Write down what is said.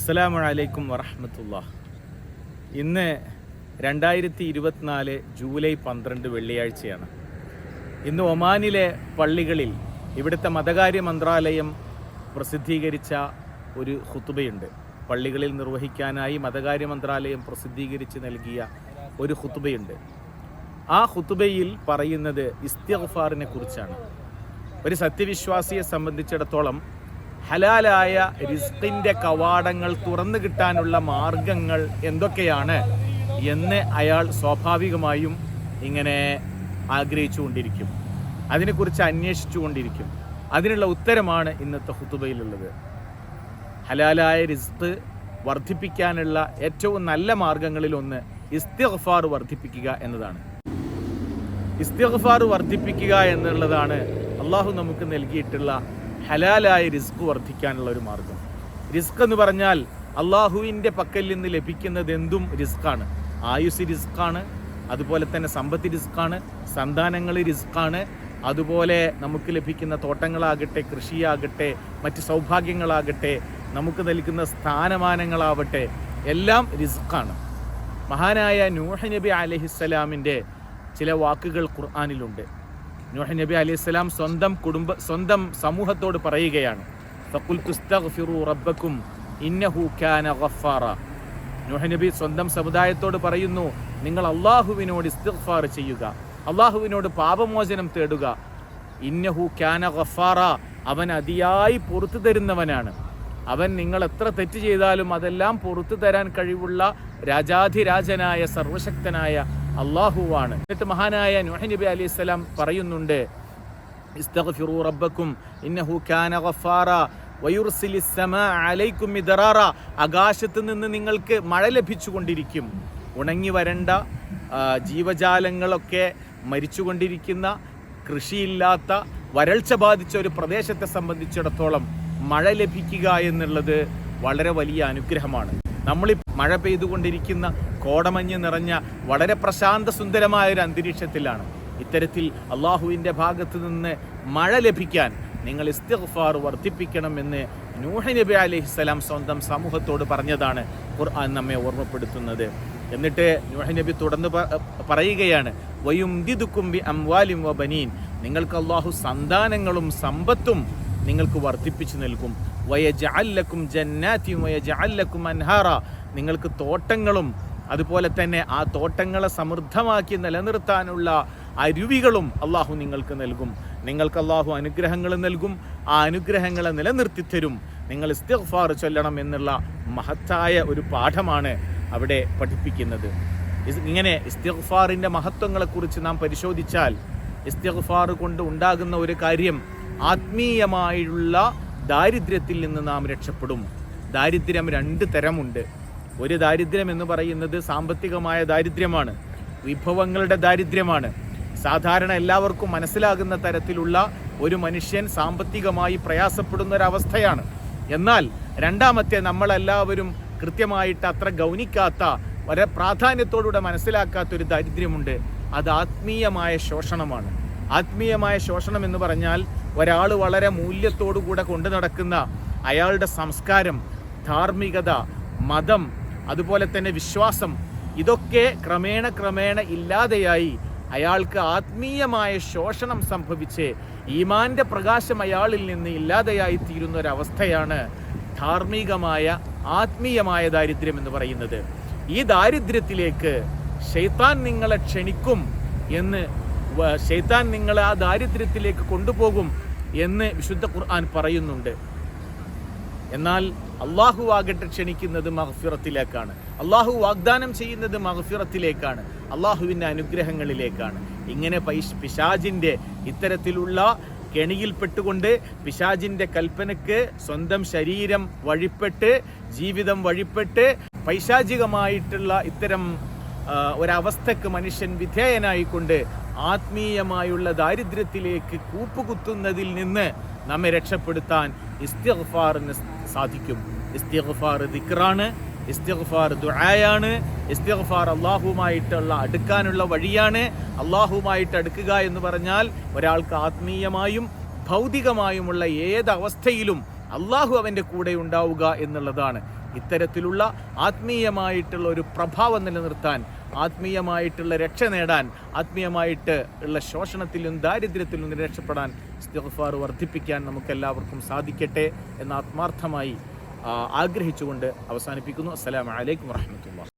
അസ്സലാമു അലൈക്കും വറഹമത്തുള്ള ഇന്ന് രണ്ടായിരത്തി ഇരുപത്തിനാല് ജൂലൈ പന്ത്രണ്ട് വെള്ളിയാഴ്ചയാണ്. ഇന്ന് ഒമാനിലെ പള്ളികളിൽ ഇവിടുത്തെ മതകാര്യ മന്ത്രാലയം പ്രസിദ്ധീകരിച്ച ഒരു ഹുത്തുബയുണ്ട് പള്ളികളിൽ നിർവഹിക്കാനായി മതകാര്യ മന്ത്രാലയം പ്രസിദ്ധീകരിച്ച് നൽകിയ ഒരു ഹുത്തുബയുണ്ട് ആ ഹുത്തുബയിൽ പറയുന്നത് ഇസ്തിഗ്ഫാറിനെ കുറിച്ചാണ്. ഒരു സത്യവിശ്വാസിയെ സംബന്ധിച്ചിടത്തോളം ഹലാലായ റിസ്കിന്റെ കവാടങ്ങൾ തുറന്നു കിട്ടാനുള്ള മാർഗങ്ങൾ എന്തൊക്കെയാണ് എന്ന് അയാൾ സ്വാഭാവികമായും ഇങ്ങനെ ആഗ്രഹിച്ചുകൊണ്ടിരിക്കും. അതിനെക്കുറിച്ച് അന്വേഷിച്ചുകൊണ്ടിരിക്കും. അതിനുള്ള ഉത്തരമാണ് ഇന്നത്തെ ഹുത്തുബയിലുള്ളത് ഹലാലായ റിസ്ക് വർദ്ധിപ്പിക്കാനുള്ള ഏറ്റവും നല്ല മാർഗങ്ങളിലൊന്ന് ഇസ്തിഗ്ഫാർ വർദ്ധിപ്പിക്കുക എന്നതാണ്. ഇസ്തിഗ്ഫാർ വർദ്ധിപ്പിക്കുക എന്നുള്ളതാണ് അള്ളാഹു നമുക്ക് നൽകിയിട്ടുള്ള ഹലാലായ റിസ്ക് വർദ്ധിക്കാനുള്ള ഒരു മാർഗം. റിസ്ക് എന്ന് പറഞ്ഞാൽ അള്ളാഹുവിന്റെ പക്കൽ നിന്ന് ലഭിക്കുന്നത് എന്തും റിസ്ക്കാണ്. ആയുസ് റിസ്ക്കാണ് അതുപോലെ തന്നെ സമ്പത്ത് റിസ്ക്കാണ് സന്താനങ്ങൾ റിസ്ക്കാണ് അതുപോലെ നമുക്ക് ലഭിക്കുന്ന തോട്ടങ്ങളാകട്ടെ കൃഷിയാകട്ടെ മറ്റ് സൗഭാഗ്യങ്ങളാകട്ടെ നമുക്ക് നൽകുന്ന സ്ഥാനമാനങ്ങളാവട്ടെ എല്ലാം റിസ്ക്കാണ്. മഹാനായ നൂഹ് നബി അലഹിസ്സലാമിന്റെ ചില വാക്കുകൾ ഖുർആാനിലുണ്ട്. നൂഹ് നബി അലി അലൈഹിസ്സലാം സ്വന്തം കുടുംബ സ്വന്തം സമൂഹത്തോട് പറയുകയാണ്. തുസ്തഗ്ഫിറു റബ്ബക്കും ഇന്നഹു നൂഹ് നബി സ്വന്തം സമുദായത്തോട് പറയുന്നു നിങ്ങൾ അള്ളാഹുവിനോട് ഇസ്തിഗ്ഫാർ ചെയ്യുക അള്ളാഹുവിനോട് പാപമോചനം തേടുക. ഇന്നഹു കാന ഗഫാറ. അവൻ അതിയായി പുറത്തു തരുന്നവനാണ്. അവൻ നിങ്ങൾ എത്ര തെറ്റ് ചെയ്താലും അതെല്ലാം പുറത്തു തരാൻ കഴിവുള്ള രാജാധിരാജനായ സർവശക്തനായ അള്ളാഹുവാണ് എന്നിട്ട് മഹാനായ നുഹ നബി അലൈഹി പറയുന്നുണ്ട് ഇസ്തഗ്ഫിറു ഇന്നഹു കാന അലൈക്കും ആകാശത്ത് നിന്ന് നിങ്ങൾക്ക് മഴ ലഭിച്ചുകൊണ്ടിരിക്കും. ഉണങ്ങി വരണ്ട ജീവജാലങ്ങളൊക്കെ മരിച്ചുകൊണ്ടിരിക്കുന്ന കൃഷിയില്ലാത്ത വരൾച്ച ബാധിച്ച ഒരു പ്രദേശത്തെ സംബന്ധിച്ചിടത്തോളം മഴ ലഭിക്കുക എന്നുള്ളത് വളരെ വലിയ അനുഗ്രഹമാണ്. നമ്മളീ മഴ പെയ്തുകൊണ്ടിരിക്കുന്ന കോടമഞ്ഞ് നിറഞ്ഞ വളരെ പ്രശാന്ത സുന്ദരമായ ഒരു അന്തരീക്ഷത്തിലാണ്. ഇത്തരത്തിൽ അള്ളാഹുവിന്റെ ഭാഗത്ത് നിന്ന് മഴ ലഭിക്കാൻ നിങ്ങൾ ഇസ്തിഗ്ഫാർ വർദ്ധിപ്പിക്കണമെന്ന് നൂഹ നബി അലഹിസ്സലാം സ്വന്തം സമൂഹത്തോട് പറഞ്ഞതാണ് ഖുർആൻ നമ്മെ ഓർമ്മപ്പെടുത്തുന്നത്. എന്നിട്ട് നൂഹ നബി തുടർന്ന് പറയുകയാണ് വയുംദിദുക്കും ബി അംവാലിം വ ബനീൻ. നിങ്ങൾക്ക് അള്ളാഹു സന്താനങ്ങളും സമ്പത്തും നിങ്ങൾക്ക് വർദ്ധിപ്പിച്ചു നൽകും. വയജഅല്ലക്കും ജന്നാത്തിയും വയജഅല്ലക്കും അൻഹാറ. നിങ്ങൾക്ക് തോട്ടങ്ങളും അതുപോലെ തന്നെ ആ തോട്ടങ്ങളെ സമൃദ്ധമാക്കി നിലനിർത്താനുള്ള അരുവികളും അള്ളാഹു നിങ്ങൾക്ക് നൽകും. നിങ്ങൾക്ക് അള്ളാഹു അനുഗ്രഹങ്ങൾ നൽകും. ആ അനുഗ്രഹങ്ങളെ നിലനിർത്തി തരും. നിങ്ങൾ ഇസ്തിഗ്ഫാർ ചൊല്ലണം എന്നുള്ള മഹത്തായ ഒരു പാഠമാണ് അവിടെ പഠിപ്പിക്കുന്നത്. ഇങ്ങനെ ഇസ്തിഗ്ഫാറിന്റെ മഹത്വങ്ങളെക്കുറിച്ച് നാം പരിശോധിച്ചാൽ ഇസ്തിഗ്ഫാർ കൊണ്ട് ഉണ്ടാകുന്ന ഒരു കാര്യം ആത്മീയമായുള്ള ദാരിദ്ര്യത്തിൽ നിന്ന് നാം രക്ഷപ്പെടും. ദാരിദ്ര്യം രണ്ട് തരമുണ്ട്. ഒരു ദാരിദ്ര്യം എന്ന് പറയുന്നത് സാമ്പത്തികമായ ദാരിദ്ര്യമാണ്. വിഭവങ്ങളുടെ ദാരിദ്ര്യമാണ്. സാധാരണ എല്ലാവർക്കും മനസ്സിലാകുന്ന തരത്തിലുള്ള ഒരു മനുഷ്യൻ സാമ്പത്തികമായി പ്രയാസപ്പെടുന്ന ഒരവസ്ഥയാണ് എന്നാൽ രണ്ടാമത്തെ നമ്മളെല്ലാവരും കൃത്യമായിട്ട് അത്ര ഗൗനിക്കാത്ത വളരെ പ്രാധാന്യത്തോടുകൂടെ മനസ്സിലാക്കാത്തൊരു ദാരിദ്ര്യമുണ്ട്. അത് ആത്മീയമായ ശോഷണമാണ്. ആത്മീയമായ ശോഷണം എന്ന് പറഞ്ഞാൽ ഒരാൾ വളരെ മൂല്യത്തോടുകൂടെ കൊണ്ടു നടക്കുന്ന അയാളുടെ സംസ്കാരം ധാർമ്മികത മതം അതുപോലെ തന്നെ വിശ്വാസം ഇതൊക്കെ ക്രമേണ ക്രമേണ ഇല്ലാതെയായി അയാൾക്ക് ആത്മീയമായ ശോഷണം സംഭവിച്ച് ഈമാന്റെ പ്രകാശം അയാളിൽ നിന്ന് ഇല്ലാതെയായി തീരുന്ന ഒരവസ്ഥയാണ് ധാർമ്മികമായ ആത്മീയമായ ദാരിദ്ര്യം എന്ന് പറയുന്നത്. ഈ ദാരിദ്ര്യത്തിലേക്ക് ഷെയ്ത്താൻ നിങ്ങളെ ക്ഷണിക്കും എന്ന് ഷെയ്ത്താൻ നിങ്ങളെ ആ ദാരിദ്ര്യത്തിലേക്ക് കൊണ്ടുപോകും എന്ന് വിശുദ്ധ ഖുർആൻ പറയുന്നുണ്ട്. എന്നാൽ അള്ളാഹു ആകട്ടെ ക്ഷണിക്കുന്നത് മഹഫിറത്തിലേക്കാണ് അള്ളാഹു വാഗ്ദാനം ചെയ്യുന്നത് മഹഫിറത്തിലേക്കാണ് അള്ളാഹുവിന്റെ അനുഗ്രഹങ്ങളിലേക്കാണ്. ഇങ്ങനെ പൈശ് പിശാജിന്റെ ഇത്തരത്തിലുള്ള കെണിയിൽപ്പെട്ടുകൊണ്ട് പിശാജിന്റെ കൽപ്പനയ്ക്ക് സ്വന്തം ശരീരം വഴിപ്പെട്ട് ജീവിതം വഴിപ്പെട്ട് പൈശാചികമായിട്ടുള്ള ഇത്തരം ഒരവസ്ഥക്ക് മനുഷ്യൻ വിധേയനായിക്കൊണ്ട് ആത്മീയമായുള്ള ദാരിദ്ര്യത്തിലേക്ക് കൂപ്പുകുത്തുന്നതിൽ നിന്ന് നമ്മെ രക്ഷപ്പെടുത്താൻ ഇസ്തിഗ്ഫാറിന് സാധിക്കും. ഇസ്തിഗ്ഫാർ ദിക്റാണ് ഇസ്തിഗ്ഫാർ ദുആയാണ് ഇസ്തിഗ്ഫാർ അള്ളാഹുമായിട്ടുള്ള അടുക്കാനുള്ള വഴിയാണ്. അള്ളാഹുമായിട്ട് അടുക്കുക എന്ന് പറഞ്ഞാൽ ഒരാൾക്ക് ആത്മീയമായും ഭൗതികമായുമുള്ള ഏത് അവസ്ഥയിലും അള്ളാഹു അവന്റെ കൂടെ ഉണ്ടാവുക എന്നുള്ളതാണ്. ഇത്തരത്തിലുള്ള ആത്മീയമായിട്ടുള്ള ഒരു പ്രഭാവം നിലനിർത്താൻ ആത്മീയമായിട്ടുള്ള രക്ഷ നേടാൻ ആത്മീയമായിട്ട് ഉള്ള ശോഷണത്തിലും ദാരിദ്ര്യത്തിലും രക്ഷപ്പെടാൻ ഇസ്തിഗ്ഫാർ വർദ്ധിപ്പിക്കാൻ നമുക്കെല്ലാവർക്കും സാധിക്കട്ടെ എന്ന് ആത്മാർത്ഥമായി ആഗ്രഹിച്ചുകൊണ്ട് അവസാനിപ്പിക്കുന്നു. അസ്സലാമു അലൈക്കും വറഹ്മത്തുള്ളാഹി